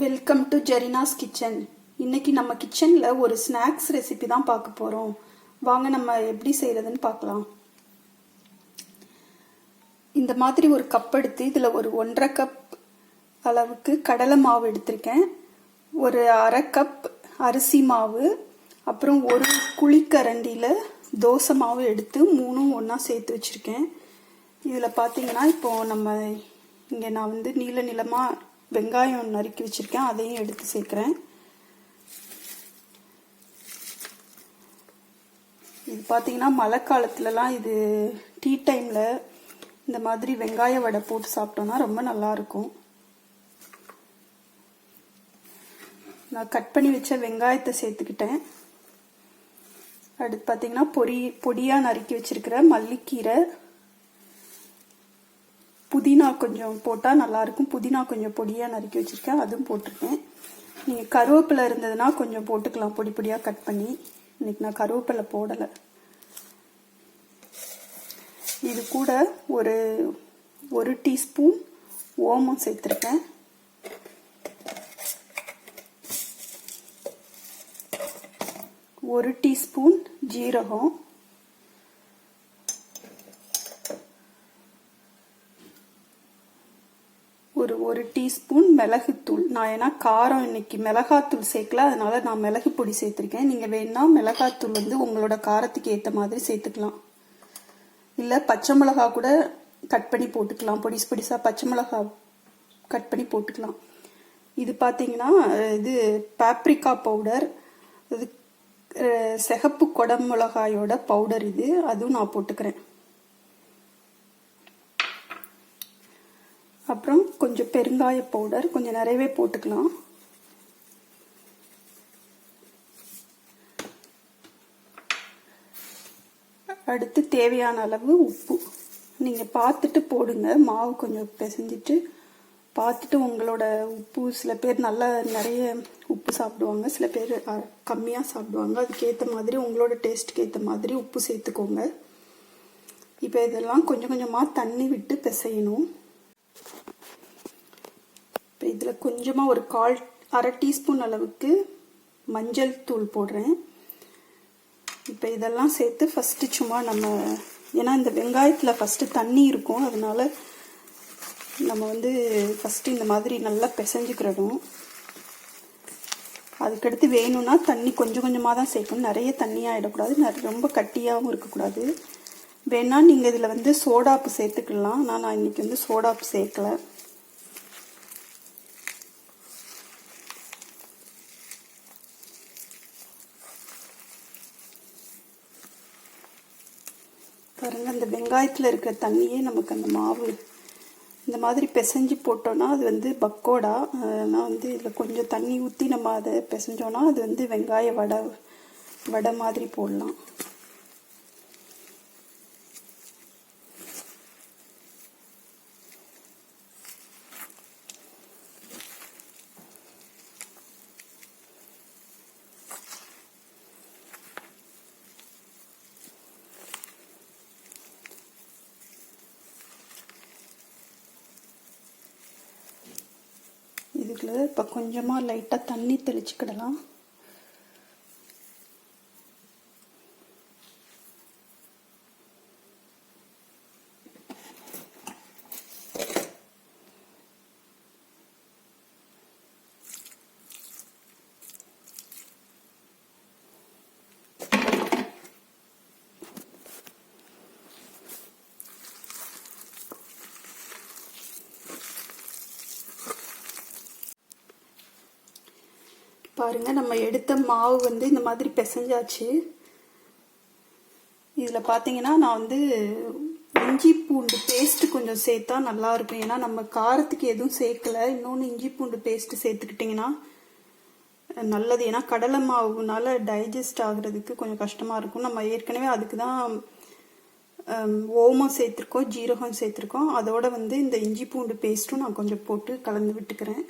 Welcome to ஜெரினாஸ் kitchen இன்னைக்கு நம்ம கிச்சனில் ஒரு ஸ்நாக்ஸ் ரெசிபி தான் பார்க்க போகிறோம் வாங்க நம்ம எப்படி செய்கிறதுன்னு பார்க்கலாம். இந்த மாதிரி ஒரு கப் எடுத்து இதில் ஒரு ஒன்றரை கப் அளவுக்கு கடலை மாவு எடுத்திருக்கேன். ஒரு அரை கப் அரிசி மாவு அப்புறம் ஒரு குழிக்கரண்டியில் தோசை மாவு எடுத்து மூணும் ஒன்றா சேர்த்து வச்சுருக்கேன். இதில் பார்த்தீங்கன்னா இப்போது நம்ம இங்கே நான் வந்து நீல நிலமாக வெங்காயம் நறுக்கி வச்சுருக்கேன் அதையும் எடுத்து சேர்க்குறேன். இது பார்த்தீங்கன்னா மழை காலத்துலலாம் இது டீ டைமில் இந்த மாதிரி வெங்காய வடை போட்டு சாப்பிட்டோன்னா ரொம்ப நல்லாயிருக்கும் நான் கட் பண்ணி வச்ச வெங்காயத்தை சேர்த்துக்கிட்டேன். அடுத்து பார்த்தீங்கன்னா பொரி பொடியாக நறுக்கி வச்சுருக்கிற மல்லிக்கீரை புதினா கொஞ்சம் போட்டால் நல்லாயிருக்கும். புதினா கொஞ்சம் பொடியாக நறுக்கி வச்சுருக்கேன். அதுவும் போட்டிருக்கேன். நீங்கள் கருவேப்பிலை இருந்ததுன்னா கொஞ்சம் போட்டுக்கலாம். பொடி பொடியாக கட் பண்ணி. இன்னைக்கு நான் கருவேப்பிலை போடலை. இது கூட ஒரு ஒரு டீஸ்பூன் ஓமம் சேர்த்துருக்கேன். ஒரு டீஸ்பூன் ஜீரகம். ஒரு டீஸ்பூன் மிளகுத்தூள். நான் ஏன்னா காரம் இன்னைக்கு மிளகாத்தூள் சேர்க்கல அதனால நான் மிளகு பொடி சேர்த்துருக்கேன். நீங்கள் வேணா மிளகாத்தூள் வந்து உங்களோட காரத்துக்கு ஏற்ற மாதிரி சேர்த்துக்கலாம். இல்லை பச்சை மிளகா கூட கட் பண்ணி போட்டுக்கலாம். பொடிசு பொடிசாக பச்சை மிளகா கட் பண்ணி போட்டுக்கலாம். இது பார்த்தீங்கன்னா இது பேப்ரிக்கா பவுடர் இது சிகப்பு குடமிளகாயோட பவுடர் இது. அதுவும் நான் போட்டுக்கிறேன். அப்புறம் கொஞ்சம் பெருங்காய பவுடர் கொஞ்சம் நிறையவே போட்டுக்கலாம். அடுத்து தேவையான அளவு உப்பு. நீங்கள் பார்த்துட்டு போடுங்க. மாவு கொஞ்சம் பிசைஞ்சிட்டு பார்த்துட்டு உங்களோட உப்பு சில பேர் நல்லா நிறைய உப்பு சாப்பிடுவாங்க சில பேர் கம்மியாக சாப்பிடுவாங்க. அதுக்கேற்ற மாதிரி உங்களோட டேஸ்ட்டுக்கு ஏற்ற மாதிரி உப்பு சேர்த்துக்கோங்க. இப்போ இதெல்லாம் கொஞ்சம் கொஞ்சமாக தண்ணி விட்டு பிசையணும். இதில் கொஞ்சமாக ஒரு கால் அரை டீஸ்பூன் அளவுக்கு மஞ்சள் தூள் போடுறேன். இப்போ இதெல்லாம் சேர்த்து ஃபஸ்ட்டு சும்மா நம்ம ஏன்னா இந்த வெங்காயத்தில் ஃபஸ்ட்டு தண்ணி இருக்கும். அதனால நம்ம வந்து ஃபஸ்ட்டு இந்த மாதிரி நல்லா பிசைஞ்சுக்கிறணும் அதுக்கடுத்து வேணும்னா தண்ணி கொஞ்சம் கொஞ்சமாக தான் சேர்க்கணும். நிறைய தண்ணியாக ஆகிடக்கூடாது நிறைய ரொம்ப கட்டியாகவும் இருக்கக்கூடாது. வேணால் நீங்கள் இதில் வந்து சோடாப்பு சேர்த்துக்கலாம். ஆனால் நான் இன்னைக்கு வந்து சோடாப்பு சேர்க்கலை. பாருங்க அந்த வெங்காயத்தில் இருக்கிற தண்ணியே நமக்கு அந்த மாவு இந்த மாதிரி பிசைஞ்சு போட்டோன்னா அது வந்து பக்கோடா ஆனால் வந்து இதில் கொஞ்சம் தண்ணி ஊற்றி நம்ம அதை பிசைஞ்சோன்னா அது வந்து வெங்காய வடை வடை மாதிரி போடலாம். இப்போ கொஞ்சமாக லைட்டாக தண்ணி தெளிச்சுக்கிடலாம். பாருங்க நம்ம எடுத்த மாவு வந்து இந்த மாதிரி பிசைஞ்சாச்சு. இதில் பார்த்தீங்கன்னா நான் வந்து இஞ்சி பூண்டு பேஸ்ட்டு கொஞ்சம் சேர்த்தா நல்லாயிருக்கும் ஏன்னா நம்ம காரத்துக்கு எதுவும் சேர்க்கல. இன்னொன்று இஞ்சி பூண்டு பேஸ்ட்டு சேர்த்துக்கிட்டிங்கன்னா நல்லது. ஏன்னா கடலை மாவுனால டைஜஸ்ட் ஆகுறதுக்கு கொஞ்சம் கஷ்டமாக இருக்கும். நம்ம ஏற்கனவே அதுக்கு தான் ஓமம் சேர்த்துருக்கோம் ஜீரகம் சேர்த்துருக்கோம். அதோட வந்து இந்த இஞ்சி பூண்டு பேஸ்ட்டும் நான் கொஞ்சம் போட்டு கலந்து விட்டுக்கிறேன்.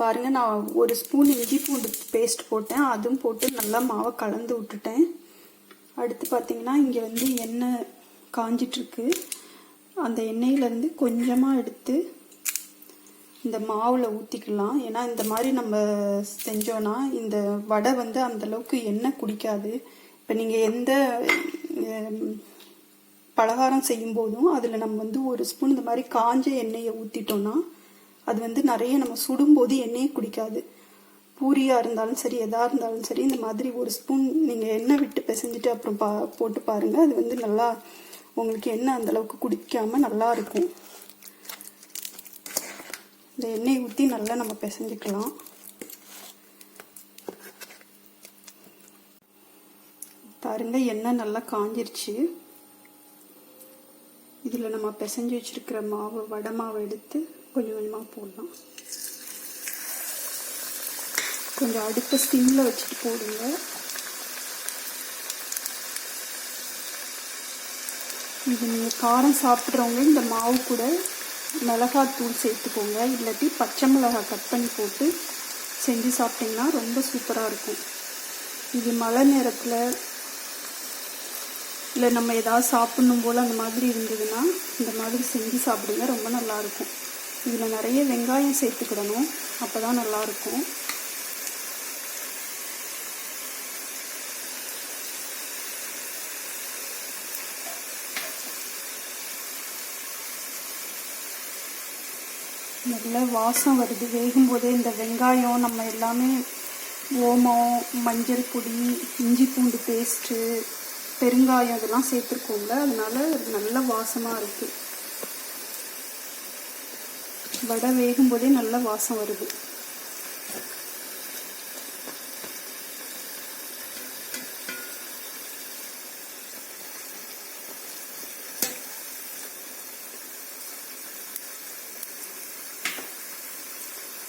பாருங்கள் பாருங்க நான் ஒரு ஸ்பூன் இஞ்சி பூண்டு பேஸ்ட் போட்டேன். அதுவும் போட்டு நல்லா மாவை கலந்து விட்டுட்டேன். அடுத்து பார்த்தீங்கன்னா இங்கே வந்து எண்ணெய் காஞ்சிட்ருக்கு. அந்த எண்ணெயிலேருந்து கொஞ்சமாக எடுத்து இந்த மாவில் ஊற்றிக்கலாம் ஏன்னா இந்த மாதிரி நம்ம செஞ்சோன்னா இந்த வடை வந்து அந்த அளவுக்கு எண்ணெய் குடிக்காது. இப்போ நீங்கள் எந்த பலகாரம் செய்யும் போதும் அதில் நம்ம வந்து ஒரு ஸ்பூன் இந்த மாதிரி காஞ்ச எண்ணெயை ஊற்றிட்டோன்னா அது வந்து நிறைய நம்ம சுடும்போது எண்ணெயை குடிக்காது. பூரியாக இருந்தாலும் சரி எதாக இருந்தாலும் சரி இந்த மாதிரி ஒரு ஸ்பூன் நீங்கள் எண்ணெய் விட்டு பிசைஞ்சிட்டு அப்புறம் பா போட்டு பாருங்கள் அது வந்து நல்லா உங்களுக்கு எண்ணெய் அந்த அளவுக்கு குடிக்காமல் நல்லா இருக்கும். இந்த எண்ணெயை ஊற்றி நல்லா நம்ம பிசைஞ்சிக்கலாம். பாருங்க எண்ணெய் நல்லா காஞ்சிருச்சு. இதில் நம்ம பிசைஞ்சு வச்சிருக்கிற மாவு வடை மாவை எடுத்து கொஞ்சம் கொஞ்சமாக போடலாம். கொஞ்சம் அடுப்பை ஸ்டிம்மில் வச்சுட்டு போடுங்க. இது நீங்கள் காரம் சாப்பிட்றவங்க இந்த மாவு கூட மிளகாத்தூள் சேர்த்துக்கோங்க. இல்லாட்டி பச்சை மிளகாய் கட் பண்ணி போட்டு செஞ்சு சாப்பிட்டிங்கன்னா ரொம்ப சூப்பராக இருக்கும். இது மழை நேரத்தில் இல்லை நம்ம ஏதாவது சாப்பிடணும் போல் அந்த மாதிரி இருந்ததுன்னா இந்த மாதிரி செஞ்சு சாப்பிடுங்க. ரொம்ப நல்லாயிருக்கும் இதில் நிறைய வெங்காயம் சேர்த்துக்கிடணும். அப்போ தான் நல்லாயிருக்கும். நல்ல வாசம் வருது. வேகும்போதே இந்த வெங்காயம் நம்ம எல்லாமே ஓமம் மஞ்சள் பொடி இஞ்சி பூண்டு பேஸ்ட்டு பெருங்காயம் இதெல்லாம் சேர்த்துருக்கோம்ல. அதனால நல்ல வாசமாக இருக்குது வடை வேகும் போதே நல்ல வாசம் வருது.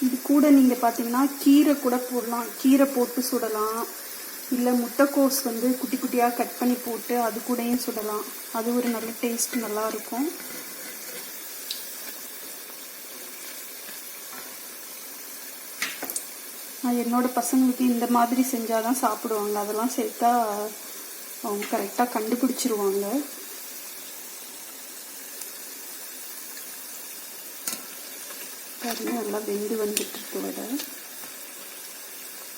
இது கூட நீங்கள் பார்த்தீங்கன்னா கீரை கூட போடலாம். கீரை போட்டு சுடலாம். இல்லை முட்டைக்கோஸ் வந்து குட்டி குட்டியாக கட் பண்ணி போட்டு அது கூடயும் சுடலாம். அது ஒரு நல்ல டேஸ்ட் நல்லா இருக்கும் நான் என்னோட பசங்களுக்கு இந்த மாதிரி செஞ்சாதான் சாப்பிடுவாங்க. அதெல்லாம் சேர்த்தா அவங்க கரெக்டாக கண்டுபிடிச்சிருவாங்க. பாருங்க நல்லா வெந்து வந்துட்டு விட வடை.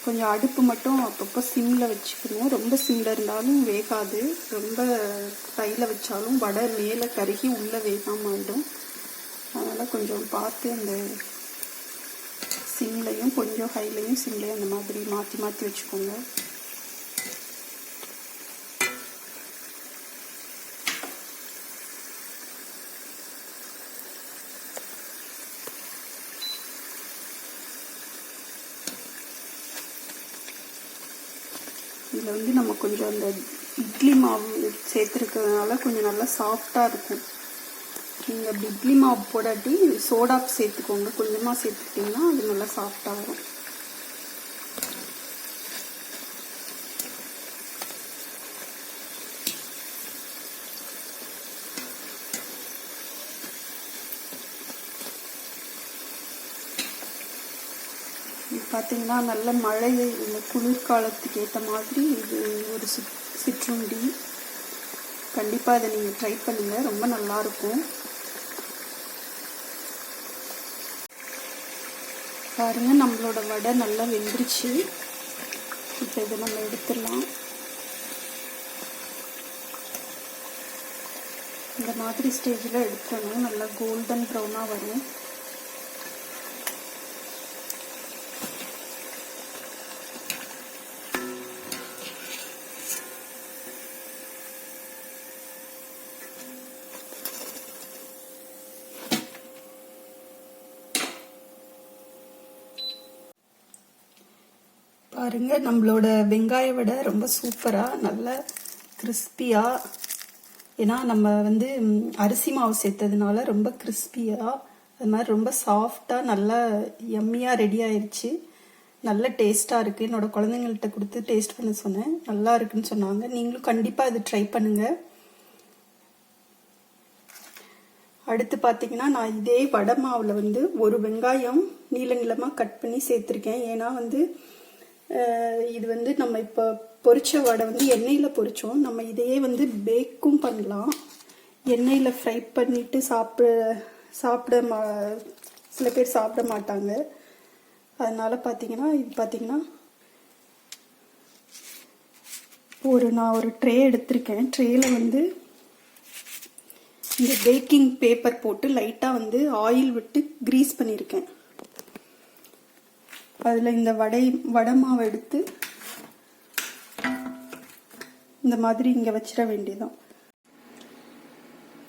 கொஞ்சம் அடுப்பு மட்டும் அப்பப்போ சிம்மில் வச்சுக்கணும். ரொம்ப சிம்மில் இருந்தாலும் வேகாது. ரொம்ப கையில் வச்சாலும் வடை மேலே கருகி உள்ளே வேகாமல் ஆகிடும் அதனால் கொஞ்சம் பார்த்து அந்த சிம்லையும் கொஞ்சம் ஹைலையும் சிம்லையும் அந்த மாதிரி மாற்றி மாற்றி வச்சுக்கோங்க. இதில் வந்து நம்ம கொஞ்சம் அந்த இட்லி மாவு சேர்த்துருக்கிறதுனால கொஞ்சம் நல்லா சாஃப்டாக இருக்கும். நீங்கள் பிட்லி மாவு போடாட்டி சோடா சேர்த்துக்கோங்க. கொஞ்சமாக சேர்த்துக்கிட்டிங்கன்னா அது நல்லா சாஃப்டாக வரும். பார்த்தீங்கன்னா நல்ல மழை இந்த குளிர்காலத்துக்கு ஏற்ற மாதிரி இது ஒரு சிற்றுண்டி. கண்டிப்பாக இதை நீங்கள் ட்ரை பண்ணுங்கள் ரொம்ப நல்லாயிருக்கும் பாருங்க நம்மளோட வடை நல்லா வெந்துருச்சு. இப்போ இதை நம்ம எடுத்துடலாம். இந்த மாதிரி ஸ்டேஜில் எடுத்துடணும் நல்லா கோல்டன் ப்ரௌனாக வரும். பாருங்க நம்மளோட வெங்காய வடை ரொம்ப சூப்பராக நல்ல கிறிஸ்பியாக ஏன்னா நம்ம வந்து அரிசி மாவு சேர்த்ததுனால ரொம்ப கிறிஸ்பியாக அது மாதிரி ரொம்ப சாஃப்டாக நல்லா எம்மியாக ரெடி ஆயிடுச்சு நல்ல டேஸ்ட்டாக இருக்குது என்னோடய குழந்தைங்கள்ட்ட கொடுத்து டேஸ்ட் பண்ண சொன்னேன். நல்லா இருக்குன்னு சொன்னாங்க. நீங்களும் கண்டிப்பாக அது ட்ரை பண்ணுங்கள் அடுத்து பார்த்தீங்கன்னா நான் இதே வடை மாவில் வந்து ஒரு வெங்காயம் நீள நீளமாக கட் பண்ணி சேர்த்துருக்கேன். ஏன்னா வந்து இது வந்து நம்ம இப்போ பொரிச்ச வடை வந்து எண்ணெயில் பொரித்தோம் நம்ம இதையே வந்து பேக்கும் பண்ணலாம். எண்ணெயில் ஃப்ரை பண்ணிட்டு சாப்பிட சாப்பிட மா சில பேர் சாப்பிட மாட்டாங்க. அதனால் பார்த்தீங்கன்னா இது பார்த்தீங்கன்னா ஒரு நான் ஒரு ட்ரே எடுத்திருக்கேன். ட்ரேயில் வந்து இந்த பேக்கிங் பேப்பர் போட்டு லைட்டாக வந்து ஆயில் விட்டு கிரீஸ் பண்ணியிருக்கேன் அதில் இந்த வடை வடை மாவை எடுத்து இந்த மாதிரி இங்கே வச்சிட வேண்டியதான்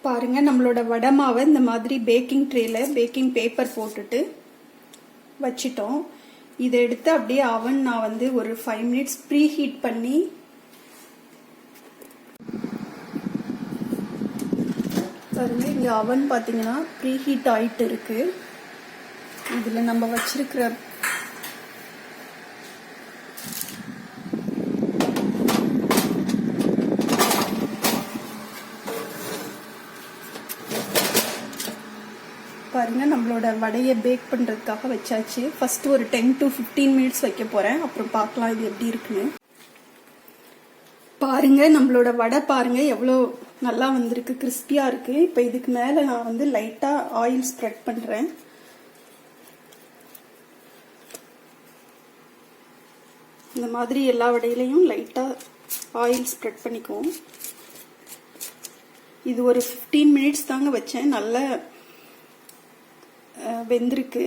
பாருங்க நம்மளோட வடை மாவை இந்த மாதிரி பேக்கிங் ட்ரேல பேக்கிங் பேப்பர் போட்டுட்டு வச்சிட்டோம். இதை எடுத்து அப்படியே அவன் நான் வந்து ஒரு ஃபைவ் மினிட்ஸ் ப்ரீ ஹீட் பண்ணி பாருங்க இங்கே அவன் பார்த்தீங்கன்னா ப்ரீ ஹீட் ஆகிட்டு இருக்கு. இதில் நம்ம வச்சிருக்கிற பாருங்கள் நம்மளோட வடையை பேக் பண்ணுறதுக்காக வச்சாச்சு. ஃபஸ்ட்டு ஒரு டென் டு 15 மினிட்ஸ் வைக்க போகிறேன் அப்புறம் பார்க்கலாம் இது எப்படி இருக்குன்னு. பாருங்கள் நம்மளோட வடை பாருங்கள் எவ்வளோ நல்லா வந்திருக்கு கிறிஸ்பியாக இருக்குது இப்போ இதுக்கு மேலே நான் வந்து லைட்டாக ஆயில் ஸ்ப்ரெட் பண்ணுறேன் இந்த மாதிரி எல்லா வடையிலையும் லைட்டாக ஆயில் ஸ்ப்ரெட் பண்ணிக்குவோம். இது ஒரு 15 மினிட்ஸ் தாங்க வச்சேன். நல்ல வெந்திருக்கு.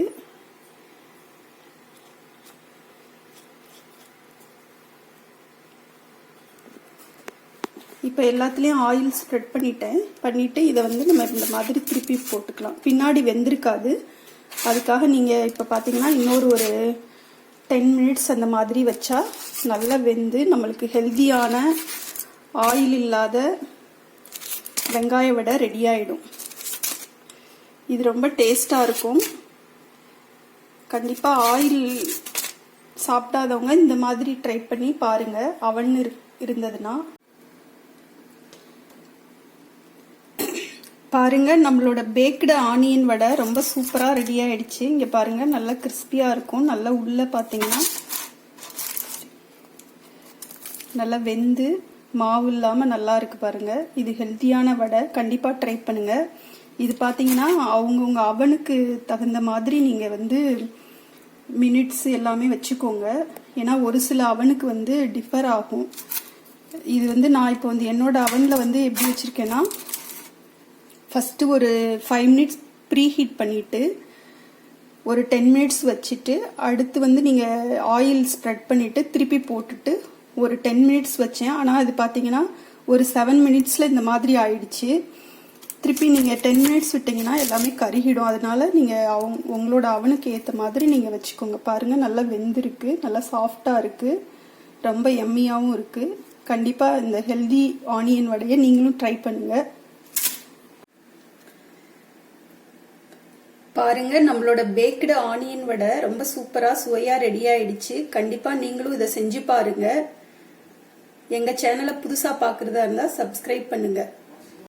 இப்போ எல்லாத்துலேயும் ஆயில் ஸ்ப்ரெட் பண்ணிட்டேன். பண்ணிவிட்டு இதை வந்து நம்ம இந்த மாதிரி திருப்பி போட்டுக்கலாம். பின்னாடி வெந்திருக்காது. அதுக்காக நீங்கள் இப்போ பார்த்தீங்கன்னா இன்னொரு ஒரு டென் மினிட்ஸ் அந்த மாதிரி வச்சா நல்லா வெந்து நம்மளுக்கு ஹெல்த்தியான ஆயில் இல்லாத வெங்காய வடை ரெடி ஆகிடும் இது ரொம்ப டேஸ்டாக இருக்கும். கண்டிப்பாக ஆயில் சாப்பிடாதவங்க இந்த மாதிரி ட்ரை பண்ணி பாருங்கள் அவன் இருந்ததுன்னா. பாருங்க நம்மளோட பேக்டு ஆனியன் வடை ரொம்ப சூப்பராக ரெடி ஆகிடுச்சு இங்கே பாருங்கள் நல்லா கிறிஸ்பியாக இருக்கும். நல்லா உள்ள பார்த்தீங்கன்னா நல்லா வெந்து மாவு இல்லாமல் நல்லா இருக்கு பாருங்கள் இது ஹெல்த்தியான வடை. கண்டிப்பாக ட்ரை பண்ணுங்கள் இது பார்த்தீங்கன்னா அவங்கவுங்க அவனுக்கு தகுந்த மாதிரி நீங்கள் வந்து மினிட்ஸ் எல்லாமே வச்சுக்கோங்க. ஏன்னா ஒரு சில அவனுக்கு வந்து டிஃபர் ஆகும். இது வந்து நான் இப்போ வந்து என்னோட அவனில் வந்து எப்படி வச்சுருக்கேன்னா ஃபஸ்ட்டு ஒரு ஃபைவ் மினிட்ஸ் ப்ரீ ஹீட் பண்ணிவிட்டு ஒரு டென் மினிட்ஸ் வச்சுட்டு அடுத்து வந்து நீங்கள் ஆயில் ஸ்ப்ரெட் பண்ணிவிட்டு திருப்பி போட்டுட்டு ஒரு டென் மினிட்ஸ் வச்சேன். ஆனால் அது பார்த்தீங்கன்னா ஒரு செவன் மினிட்ஸில் இந்த மாதிரி ஆயிடுச்சு. திருப்பி நீங்கள் டென் மினிட்ஸ் விட்டிங்கன்னா எல்லாமே கருகிடும். அதனால நீங்கள் அவங்க உங்களோட அவனுக்கு ஏற்ற மாதிரி நீங்கள் வச்சுக்கோங்க. பாருங்கள் நல்லா வெந்திருக்கு நல்லா சாஃப்டாக இருக்குது ரொம்ப எம்மியாகவும் இருக்குது கண்டிப்பாக இந்த ஹெல்தி ஆனியன் வடையை நீங்களும் ட்ரை பண்ணுங்கள் பாருங்க நம்மளோட பேக்கடு ஆனியன் வடை ரொம்ப சூப்பராக சுவையாக ரெடி ஆயிடுச்சு. கண்டிப்பாக நீங்களும் இதை செஞ்சு பாருங்க. எங்கள் சேனலை புதுசாக பார்க்குறதா இருந்தால் சப்ஸ்கிரைப் பண்ணுங்கள்